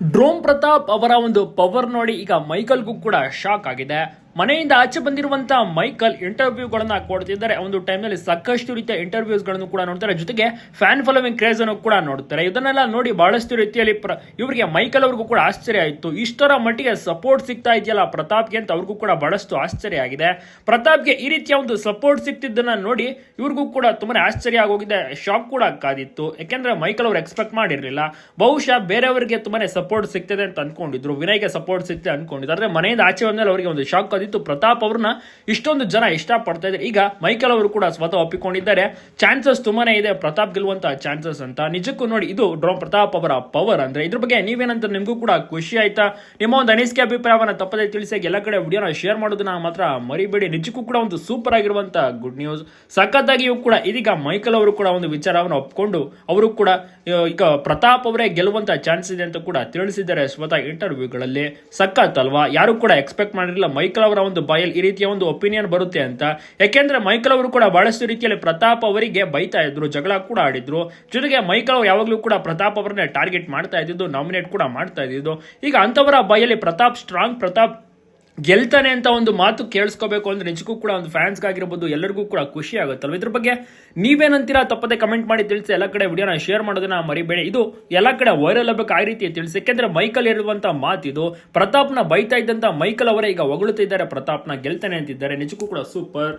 ಡ್ರೋಮ್ ಪ್ರತಾಪ್ ಅವರ ಒಂದು ಪವರ್ ನೋಡಿ ಈಗ ಮೈಕಲ್ಗೂ ಕೂಡ ಶಾಕ್ ಆಗಿದೆ. ಮನೆಯಿಂದ ಆಚೆ ಬಂದಿರುವಂತಹ ಮೈಕಲ್ ಇಂಟರ್ವ್ಯೂಗಳನ್ನ ಕೊಡ್ತಿದ್ದಾರೆ. ಒಂದು ಟೈಮ್ನಲ್ಲಿ ಸಾಕಷ್ಟು ರೀತಿಯ ಇಂಟರ್ವ್ಯೂಸ್ಗಳನ್ನು ಕೂಡ ನೋಡ್ತಾರೆ. ಜೊತೆಗೆ ಫ್ಯಾನ್ ಫಾಲೋವಿಂಗ್ ಕ್ರೇಜ್ ಅನ್ನು ಕೂಡ ನೋಡ್ತಾರೆ. ಇದನ್ನೆಲ್ಲ ನೋಡಿ ಬಹಳಷ್ಟು ರೀತಿಯಲ್ಲಿ ಇವರಿಗೆ ಮೈಕಲ್ ಅವ್ರಿಗೂ ಕೂಡ ಆಶ್ಚರ್ಯ ಆಯಿತು. ಇಷ್ಟರ ಮಟ್ಟಿಗೆ ಸಪೋರ್ಟ್ ಸಿಗ್ತಾ ಇದೆಯಲ್ಲ ಪ್ರತಾಪ್ಗೆ ಅಂತ ಅವ್ರಿಗೂ ಕೂಡ ಬಹಳಷ್ಟು ಆಶ್ಚರ್ಯ ಆಗಿದೆ. ಪ್ರತಾಪ್ಗೆ ಈ ರೀತಿಯ ಒಂದು ಸಪೋರ್ಟ್ ಸಿಗ್ತಿದ್ದನ್ನ ನೋಡಿ ಇವ್ರಿಗೂ ಕೂಡ ತುಂಬಾ ಆಶ್ಚರ್ಯ ಆಗೋಗಿದೆ. ಶಾಕ್ ಕೂಡ ಕಾದಿತ್ತು. ಯಾಕೆಂದ್ರೆ ಮೈಕಲ್ ಅವ್ರು ಎಕ್ಸ್ಪೆಕ್ಟ್ ಮಾಡಿರಲಿಲ್ಲ. ಬಹುಶಃ ಬೇರೆಯವರಿಗೆ ತುಂಬಾ ಸಪೋರ್ಟ್ ಸಿಗ್ತದೆ ಅಂತ ಅನ್ಕೊಂಡಿದ್ರು. ವಿನಯ್ಗೆ ಸಪೋರ್ಟ್ ಸಿಗ್ತದೆ ಅನ್ಕೊಂಡಿದ್ರು. ಆದ್ರೆ ಮನೆಯಿಂದ ಆಚೆ ಬಂದ್ಮೇಲೆ ಅವರಿಗೆ ಒಂದು ಶಾಕ್ ಕಾದಿತ್ತು ಪ್ರತಾಪ್ ಅವ್ರನ್ನ ಇಷ್ಟೊಂದು ಜನ ಇಷ್ಟಪಡ್ತಾ ಇದ್ದಾರೆ. ಈಗ ಮೈಕಲ್ ಅವರು ಕೂಡ ಸ್ವತಃ ಒಪ್ಪಿಕೊಂಡಿದ್ದಾರೆ. ಚಾನ್ಸಸ್ ತುಂಬಾನೇ ಇದೆ. ಪ್ರತಾಪ್ ಗೆಲ್ಲುವಂತಹ ಚಾನ್ಸಸ್ ಅಂತ. ನಿಜಕ್ಕೂ ನೋಡಿ, ಇದು ಡ್ರೋ ಪ್ರತಾಪ್ ಅವರ ಪವರ್ ಅಂದ್ರೆ ಇದ್ರ ಬಗ್ಗೆ ನೀವೇನಂತ ನಿಮಗೂ ಕೂಡ ಖುಷಿ ಆಯ್ತಾ? ನಿಮ್ಮ ಒಂದು ಅನಿಸಿಕೆ ಅಭಿಪ್ರಾಯವನ್ನ ತಪ್ಪದೆ ತಿಳಿಸಿ, ಎಲ್ಲ ಕಡೆ ವಿಡಿಯೋನ ಶೇರ್ ಮಾಡೋದನ್ನ ಮಾತ್ರ ಮರಿಬೇಡಿ. ನಿಜಕ್ಕೂ ಕೂಡ ಒಂದು ಸೂಪರ್ ಆಗಿರುವಂತಹ ಗುಡ್ ನ್ಯೂಸ್ ಸಖತ್ತಾಗಿಯೂ ಕೂಡ ಇದೀಗ ಮೈಕಲ್ ಅವರು ಕೂಡ ಒಂದು ವಿಚಾರವನ್ನು ಒಪ್ಕೊಂಡು, ಅವರು ಕೂಡ ಈಗ ಪ್ರತಾಪ್ ಅವರೇ ಗೆಲ್ಲುವಂತಹ ಚಾನ್ಸ್ ಇದೆ ಅಂತ ಕೂಡ ತಿಳಿಸಿದ್ದಾರೆ ಸ್ವತಃ ಇಂಟರ್ವ್ಯೂಗಳಲ್ಲಿ ಸಖತ್ ಅಲ್ವಾ? ಯಾರು ಕೂಡ ಎಕ್ಸ್ಪೆಕ್ಟ್ ಮಾಡಿರಲಿಲ್ಲ ಮೈಕಲ್ ಅವರ ಒಂದು ಬಯಲ್ ಈ ರೀತಿಯ ಒಂದು ಒಪಿನಿಯನ್ ಬರುತ್ತೆ ಅಂತ. ಯಾಕೆಂದ್ರೆ ಮೈಕಲ್ ಅವರು ಕೂಡ ಬಹಳಷ್ಟು ರೀತಿಯಲ್ಲಿ ಪ್ರತಾಪ್ ಅವರಿಗೆ ಬೈತಾ ಇದ್ರು, ಜಗಳ ಕೂಡ ಆಡಿದ್ರು. ಜೊತೆಗೆ ಮೈಕಲ್ ಅವರು ಯಾವಾಗಲೂ ಕೂಡ ಪ್ರತಾಪ್ ಅವರನ್ನೇ ಟಾರ್ಗೆಟ್ ಮಾಡ್ತಾ ಇದ್ದಿದ್ದು ನಾಮಿನೇಟ್ ಕೂಡ ಮಾಡ್ತಾ ಇದ್ದಿದ್ದು. ಈಗ ಅಂತವರ ಬಾಯಲ್ಲಿ ಪ್ರತಾಪ್ ಸ್ಟ್ರಾಂಗ್ ಪ್ರತಾಪ್ ಗೆಲ್ತಾನೆ ಅಂತ ಒಂದು ಮಾತು ಕೇಳಿಸ್ಕೋಬೇಕು ಅಂದ್ರೆ ನಿಜಕ್ಕೂ ಕೂಡ ಒಂದು ಫ್ಯಾನ್ಸ್ಗಾಗಿರ್ಬೋದು ಎಲ್ಲರಿಗೂ ಕೂಡ ಖುಷಿ ಆಗುತ್ತಲ್ವ? ಇದ್ರ ಬಗ್ಗೆ ನೀವೇನಂತೀರಾ? ತಪ್ಪದೆ ಕಮೆಂಟ್ ಮಾಡಿ ತಿಳಿಸಿ, ಎಲ್ಲ ಕಡೆ ವಿಡಿಯೋನ ಶೇರ್ ಮಾಡೋದನ್ನ ಮರಿಬೇಡಿ. ಇದು ಎಲ್ಲ ಕಡೆ ವೈರಲ್ ಆಗಬೇಕು, ಆ ರೀತಿ ತಿಳಿಸಿ. ಯಾಕೆಂದ್ರೆ ಮೈಕಲ್ ಇರುವಂತ ಮಾತಿದು, ಪ್ರತಾಪ್ನ ಬೈತಾ ಇದ್ದಂತ ಮೈಕಲ್ ಅವರೇ ಈಗ ಹೊಗಳುತ್ತಿದ್ದಾರೆ. ಪ್ರತಾಪ್ನ ಗೆಲ್ತಾನೆ ಅಂತಿದ್ದಾರೆ. ನಿಜಕ್ಕೂ ಕೂಡ ಸೂಪರ್